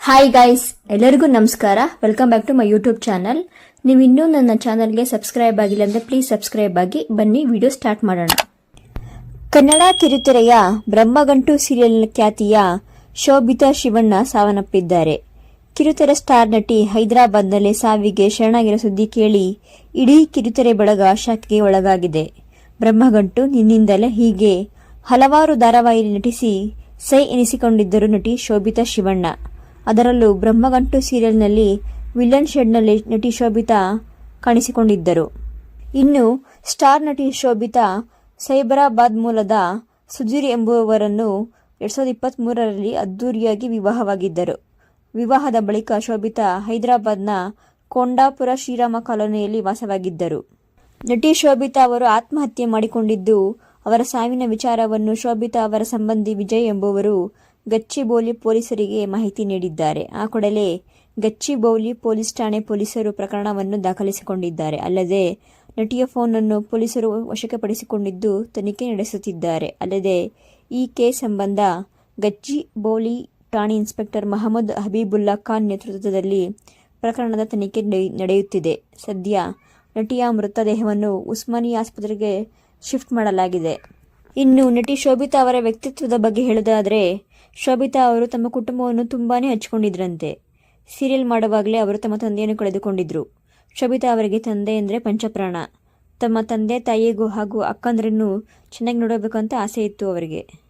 Hi guys ಎಲ್ಲರಿಗೂ ನಮಸ್ಕಾರ. Welcome back to my YouTube channel ನೀವು ಇನ್ನೂ ನನ್ನ ಚಾನಲ್ಗೆ ಸಬ್ಸ್ಕ್ರೈಬ್ ಆಗಿಲ್ಲ ಅಂದರೆ ಪ್ಲೀಸ್ ಸಬ್ಸ್ಕ್ರೈಬ್ ಆಗಿ ಬನ್ನಿ ವಿಡಿಯೋ ಸ್ಟಾರ್ಟ್ ಮಾಡೋಣ. ಕನ್ನಡ ಕಿರುತೆರೆಯ ಬ್ರಹ್ಮಗಂಟು ಸೀರಿಯಲ್ ಖ್ಯಾತಿಯ ಶೋಭಿತಾ ಶಿವಣ್ಣ ಸಾವನ್ನಪ್ಪಿದ್ದಾರೆ. ಕಿರುತೆರೆ ಸ್ಟಾರ್ ನಟಿ ಹೈದರಾಬಾದ್ನಲ್ಲಿ ಸಾವಿಗೆ ಶರಣಾಗಿರೋ ಸುದ್ದಿ ಕೇಳಿ ಇಡೀ ಕಿರುತೆರೆ ಬಳಗ ಶಾಖೆಗೆ ಒಳಗಾಗಿದೆ. ಬ್ರಹ್ಮಗಂಟು ನಿನ್ನಿಂದಲೇ ಹೀಗೆ ಹಲವಾರು ಧಾರಾವಾಹಿ ನಟಿಸಿ ಸೈ ಎನಿಸಿಕೊಂಡಿದ್ದರು ನಟಿ ಶೋಭಿತಾ ಶಿವಣ್ಣ. ಅದರಲ್ಲೂ ಬ್ರಹ್ಮಗಂಟು ಸೀರಿಯಲ್ನಲ್ಲಿ ವಿಲನ್ ಶೆಡ್ನಲ್ಲಿ ನಟಿ ಶೋಭಿತಾ ಕಾಣಿಸಿಕೊಂಡಿದ್ದರು. ಇನ್ನು ಸ್ಟಾರ್ ನಟಿ ಶೋಭಿತಾ ಸೈಬರಾಬಾದ್ ಮೂಲದ ಸುಧೀರ್ ಎಂಬುವವರನ್ನು ಎರಡ್ ಸಾವಿರದ ಇಪ್ಪತ್ತ್ಮೂರರಲ್ಲಿ ಅದ್ದೂರಿಯಾಗಿ ವಿವಾಹವಾಗಿದ್ದರು. ವಿವಾಹದ ಬಳಿಕ ಶೋಭಿತಾ ಹೈದರಾಬಾದ್ನ ಕೊಂಡಾಪುರ ಶ್ರೀರಾಮ ಕಾಲೋನಿಯಲ್ಲಿ ವಾಸವಾಗಿದ್ದರು. ನಟಿ ಶೋಭಿತಾ ಅವರು ಆತ್ಮಹತ್ಯೆ ಮಾಡಿಕೊಂಡಿದ್ದು ಅವರ ಸಾವಿನ ವಿಚಾರವನ್ನು ಶೋಭಿತಾ ಅವರ ಸಂಬಂಧಿ ವಿಜಯ್ ಎಂಬುವರು ಗಚ್ಚಿಬೌಲಿ ಪೊಲೀಸರಿಗೆ ಮಾಹಿತಿ ನೀಡಿದ್ದಾರೆ. ಆ ಕೂಡಲೇ ಗಚ್ಚಿಬೌಲಿ ಪೊಲೀಸ್ ಠಾಣೆ ಪೊಲೀಸರು ಪ್ರಕರಣವನ್ನು ದಾಖಲಿಸಿಕೊಂಡಿದ್ದಾರೆ. ಅಲ್ಲದೆ ನಟಿಯ ಫೋನ್ ಅನ್ನು ಪೊಲೀಸರು ಪಡಿಸಿಕೊಂಡಿದ್ದು ತನಿಖೆ ನಡೆಸುತ್ತಿದ್ದಾರೆ. ಅಲ್ಲದೆ ಈ ಕೇಸ್ ಸಂಬಂಧ ಗಚ್ಚಿಬೌಲಿ ಠಾಣೆ ಇನ್ಸ್ಪೆಕ್ಟರ್ ಮಹಮ್ಮದ್ ಹಬೀಬುಲ್ಲಾ ಖಾನ್ ನೇತೃತ್ವದಲ್ಲಿ ಪ್ರಕರಣದ ತನಿಖೆ ನಡೆಯು- ನಡೆಯುತ್ತಿದೆ. ಸದ್ಯ ನಟಿಯ ಮೃತದೇಹವನ್ನು ಉಸ್ಮಾನಿ ಆಸ್ಪತ್ರೆಗೆ ಶಿಫ್ಟ್ ಮಾಡಲಾಗಿದೆ. ಇನ್ನು ನಟಿ ಶೋಭಿತಾ ಅವರ ವ್ಯಕ್ತಿತ್ವದ ಬಗ್ಗೆ ಹೇಳೋದಾದರೆ, ಶೋಭಿತಾ ಅವರು ತಮ್ಮ ಕುಟುಂಬವನ್ನು ತುಂಬಾ ಹಚ್ಚಿಕೊಂಡಿದ್ರಂತೆ ಸೀರಿಯಲ್ ಮಾಡುವಾಗಲೇ ಅವರು ತಮ್ಮ ತಂದೆಯನ್ನು ಕಳೆದುಕೊಂಡಿದ್ರು. ಶೋಭಿತಾ ಅವರಿಗೆ ತಂದೆ ಅಂದರೆ ಪಂಚಪ್ರಾಣ. ತಮ್ಮ ತಂದೆ, ತಾಯಿಗೂ ಹಾಗೂ ಅಕ್ಕಂದ್ರನ್ನು ಚೆನ್ನಾಗಿ ನೋಡಬೇಕಂತ ಆಸೆ ಇತ್ತು ಅವರಿಗೆ.